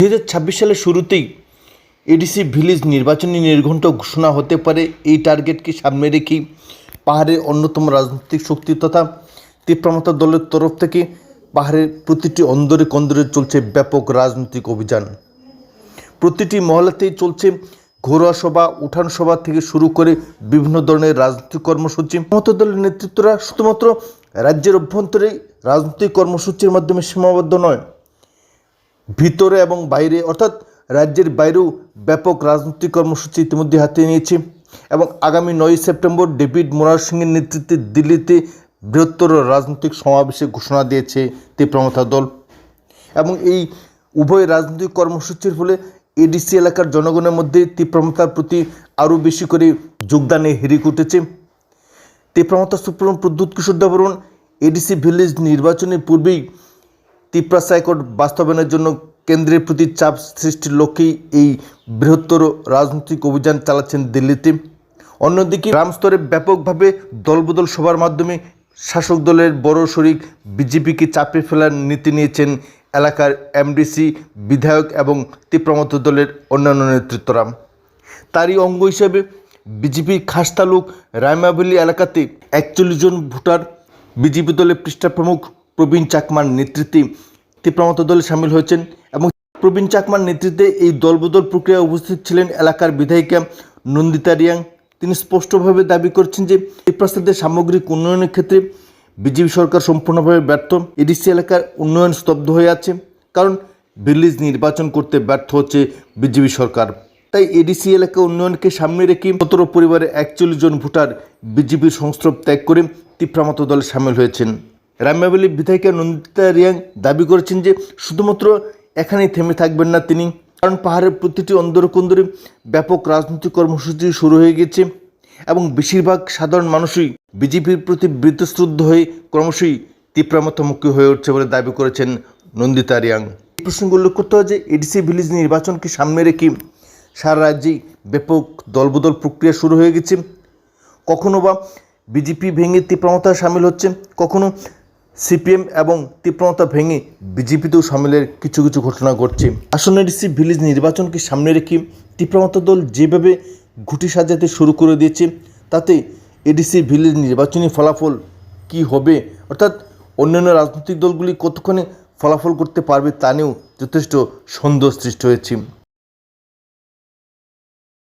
দু হাজার ছাব্বিশ সালের শুরুতেই এডিসি ভিলেজ নির্বাচনী নির্ঘণ্ট ঘোষণা হতে পারে। এই টার্গেটকে সামনে রেখেই পাহাড়ের অন্যতম রাজনৈতিক শক্তি তথা তীব্রমতা দলের তরফ থেকে পাহাড়ের প্রতিটি অন্দরে কন্দরে চলছে ব্যাপক রাজনৈতিক অভিযান। প্রতিটি মহলাতেই চলছে ঘরোয়া সভা, উঠান সভা থেকে শুরু করে বিভিন্ন ধরনের রাজনৈতিক কর্মসূচি। মত দলের নেতৃত্বরা শুধুমাত্র রাজ্যের অভ্যন্তরে রাজনৈতিক কর্মসূচির মাধ্যমে সীমাবদ্ধ নয় ভিতরে এবং বাইরে, অর্থাৎ রাজ্যের বাইরেও ব্যাপক রাজনৈতিক কর্মসূচি ইতিমধ্যে হাতে নিয়েছে। এবং আগামী নয় সেপ্টেম্বর ডেভিড মোরার সিংয়ের নেতৃত্বে দিল্লিতে বৃহত্তর রাজনৈতিক সমাবেশে ঘোষণা দিয়েছে তীব্রমতা দল। এবং এই উভয় রাজনৈতিক কর্মসূচির ফলে এডিসি এলাকার জনগণের মধ্যে তীব্রমতার প্রতি আরও বেশি করে যোগদানে হিরিক উঠেছে। তীব্রমতা supreme Pradyot Kishore Debbarman ADC village নির্বাচনের পূর্বেই তিপ্রা সাইকোড বাস্তবায়নের জন্য কেন্দ্রের প্রতি চাপ সৃষ্টির লক্ষ্যেই এই বৃহত্তর রাজনৈতিক অভিযান চালাচ্ছেন দিল্লিতে। অন্যদিকে গ্রাম স্তরে ব্যাপকভাবে দলবদল সভার মাধ্যমে শাসক দলের বড় শরিক বিজেপিকে চাপে ফেলার নীতি নিয়েছেন এলাকার এমডিসি, বিধায়ক এবং তীব্রমত দলের অন্যান্য নেতৃত্বরা। তারই অঙ্গ হিসেবে বিজেপির খাস তালুক রায়মাভেলি এলাকাতে একচল্লিশ জন ভোটার, বিজেপি দলের পৃষ্ঠা প্রমুখ প্রবীণ চাকমার নেতৃত্বে তীব্রমত দলে সামিল হয়েছেন এবং প্রবীণ চাকমার নেতৃত্বে এই দলবদল প্রক্রিয়ায় উপস্থিত ছিলেন এলাকার বিধায়িকা নন্দিতা রিয়াং। তিনি স্পষ্টভাবে দাবি করছেন যে এই প্রস্তাবের সামগ্রিক উন্নয়নের ক্ষেত্রে বিজেপি সরকার সম্পূর্ণভাবে ব্যর্থ। এডিসি এলাকার উন্নয়ন স্তব্ধ হয়ে আছে, কারণ ভিলেজ নির্বাচন করতে ব্যর্থ হচ্ছে বিজেপি সরকার। তাই এডিসি এলাকা উন্নয়নকে সামনে রেখে সতেরো পরিবারের একচল্লিশ জন ভোটার বিজেপির সংস্রব ত্যাগ করে তীব্রামত দলে সামিল হয়েছেন। রাম্যাবলী বিধায়িকা নন্দিতা রিয়াং দাবি করেছেন যে শুধুমাত্র এখানেই থেমে থাকবেন না তিনি। কারণ পাহাড়ের প্রতিটি অন্দরকুন্দরে ব্যাপক রাজনৈতিক কর্মসূচি শুরু হয়ে গেছে এবং বেশিরভাগ সাধারণ মানুষই বিজেপির প্রতি বৃত্তশ্রদ্ধ হয়ে ক্রমশই তীব্রামতমুখী হয়ে উঠছে বলে দাবি করেছেন নন্দিতা রিয়াং। এই প্রসঙ্গে উল্লেখ করতে হয় যে এডিসি ভিলেজ নির্বাচনকে সামনে রেখে সারা রাজ্যেই ব্যাপক দলবদল প্রক্রিয়া শুরু হয়ে গেছে। কখনো বা বিজেপি ভেঙে তীব্রমতায় সামিল হচ্ছে, কখনো সিপিএম এবং তীব্রতা ভেঙে বিজেপিতেও সামিলের কিছু কিছু ঘটনা ঘটছে। আসন্ন ডিসি ভিলেজ নির্বাচনকে সামনে রেখে তীব্রমতা দল যেভাবে ঘুটি সাজাতে শুরু করে দিয়েছে, তাতে এডিসি ভিলেজ নির্বাচনী ফলাফল কি হবে, অর্থাৎ অন্যান্য রাজনৈতিক দলগুলি কতক্ষণে ফলাফল করতে পারবে তা নিয়েও যথেষ্ট সন্দেহ সৃষ্টি হয়েছে।